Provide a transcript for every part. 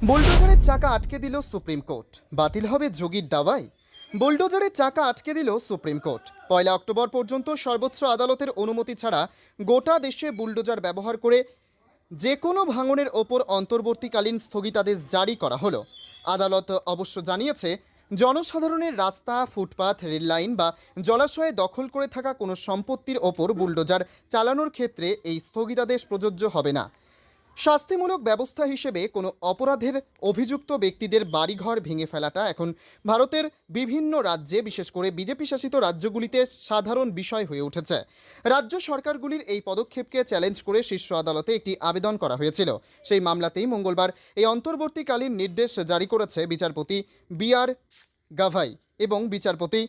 বুলডোজারের চাকা আটকে দিল সুপ্রিম কোর্ট। বাতিল হবে যোগীর দাওয়াই। বুলডোজারের চাকা আটকে দিল সুপ্রিম কোর্ট। পয়লা অক্টোবর পর্যন্ত সর্বোচ্চ আদালতের অনুমতি ছাড়া গোটা দেশে বুলডোজার ব্যবহার করে যে কোনো ভাঙনের ওপর অন্তর্বর্তীকালীন স্থগিতাদেশ জারি করা হলো। আদালত অবশ্য জানিয়েছে, জনসাধারণের রাস্তা, ফুটপাথ, রেললাইন বা জলাশয়ে দখল করে থাকা কোনো সম্পত্তির ওপর বুলডোজার চালানোর ক্ষেত্রে এই স্থগিতাদেশ প্রযোজ্য হবে না। শাস্তিমূলক ব্যবস্থা হিসেবে কোনো অপরাধের অভিযুক্ত ব্যক্তিদের বাড়িঘর ভেঙে ফেলাটা এখন ভারতের বিভিন্ন রাজ্যে, বিশেষ করে বিজেপি শাসিত রাজ্যগুলিতে সাধারণ বিষয় হয়ে উঠেছে। রাজ্য সরকারগুলির এই পদক্ষেপকে চ্যালেঞ্জ করে শীর্ষ আদালতে একটি আবেদন করা হয়েছিল। সেই মামলাতেই মঙ্গলবার এই অন্তর্বর্তীকালীন নির্দেশ জারি করেছে বিচারপতি বি আর গাভাই এবং বিচারপতি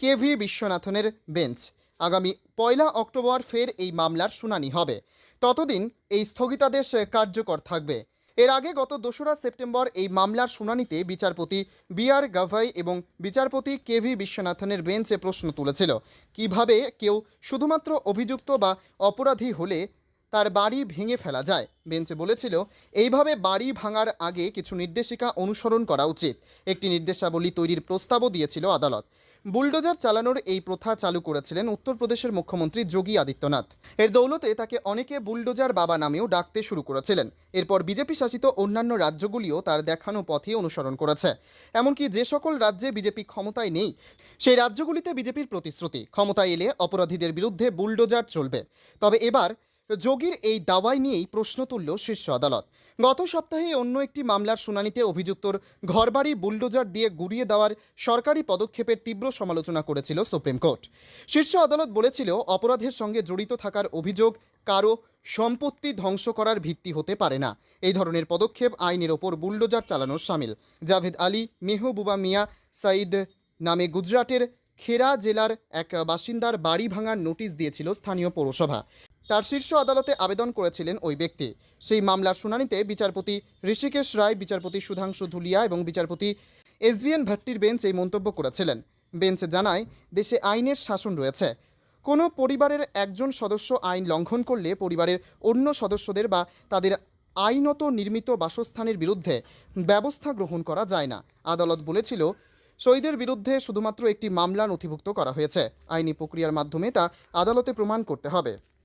কে ভি বিশ্বনাথনের বেঞ্চ। আগামী পয়লা অক্টোবর ফের এই মামলার শুনানি হবে। ততদিন এই স্থগিতাদেশ কার্যকর থাকবে। এর আগে গত দোসরা সেপ্টেম্বর এই মামলার শুনানিতে বিচারপতি বি আর গাভাই এবং বিচারপতি কে ভি বিশ্বনাথনের বেঞ্চে প্রশ্ন তুলেছিল, কীভাবে কেউ শুধুমাত্র অভিযুক্ত বা অপরাধী হলে তার বাড়ি ভেঙে ফেলা যায়। বেঞ্চে বলেছিল, এইভাবে বাড়ি ভাঙার আগে কিছু নির্দেশিকা অনুসরণ করা উচিত। একটি নির্দেশাবলী তৈরির প্রস্তাবও দিয়েছিল আদালত। বুলডোজার চালানোর এই প্রথা চালু করেছিলেন উত্তরপ্রদেশের মুখ্যমন্ত্রী যোগী আদিত্যনাথ। এর দৌলতে তাকে অনেকে বুলডোজার বাবা নামেও ডাকতে শুরু করেছিলেন। এরপর বিজেপি শাসিত অন্যান্য রাজ্যগুলিও তার দেখানো পথে অনুসরণ করেছে। এমনকি যে সকল রাজ্যে বিজেপি ক্ষমতায় নেই, সেই রাজ্যগুলিতে বিজেপির প্রতিশ্রুতি। ক্ষমতায় এলে অপরাধীদের বিরুদ্ধে বুলডোজার চলবে। তবে এবার যোগীর এই দাওয়াই নিয়েই প্রশ্ন তুলল শীর্ষ আদালত। গত সপ্তাহে অন্য একটি মামলার শুনানিতে অভিযুক্তর ঘরবাড়ি বুলডোজার দিয়ে গুড়িয়ে দেওয়ার সরকারি পদক্ষেপের তীব্র সমালোচনা করেছিল সুপ্রিম কোর্ট। শীর্ষ আদালত বলেছিল, অপরাধের সঙ্গে জড়িত থাকার অভিযোগ কারও সম্পত্তি ধ্বংস করার ভিত্তি হতে পারে না। এই ধরনের পদক্ষেপ আইনের ওপর বুলডোজার চালানোর সামিল। জাভেদ আলী, মেহবুবা মিয়া সাইদ নামে গুজরাটের খেরা জেলার এক বাসিন্দার বাড়ি ভাঙার নোটিশ দিয়েছিল স্থানীয় পৌরসভা। তার শীর্ষ আদালতে আবেদন করেছিলেন ওই ব্যক্তি। সেই মামলার শুনানিতে বিচারপতি ঋষিকেশ রায়, বিচারপতি সুধাংশু ধুলিয়া এবং বিচারপতি এসবিএন ভাট্টির বেঞ্চ এই মন্তব্য করেছিলেন। বেঞ্চ জানায়, দেশে আইনের শাসন রয়েছে। কোনো পরিবারের একজন সদস্য আইন লঙ্ঘন করলে পরিবারের অন্য সদস্যদের বা তাদের আইনত নির্মিত বাসস্থানের বিরুদ্ধে ব্যবস্থা গ্রহণ করা যায় না। আদালত বলেছিল, শহীদের বিরুদ্ধে শুধুমাত্র একটি মামলা নথিভুক্ত করা হয়েছে। আইনি প্রক্রিয়ার মাধ্যমে তা আদালতে প্রমাণ করতে হবে।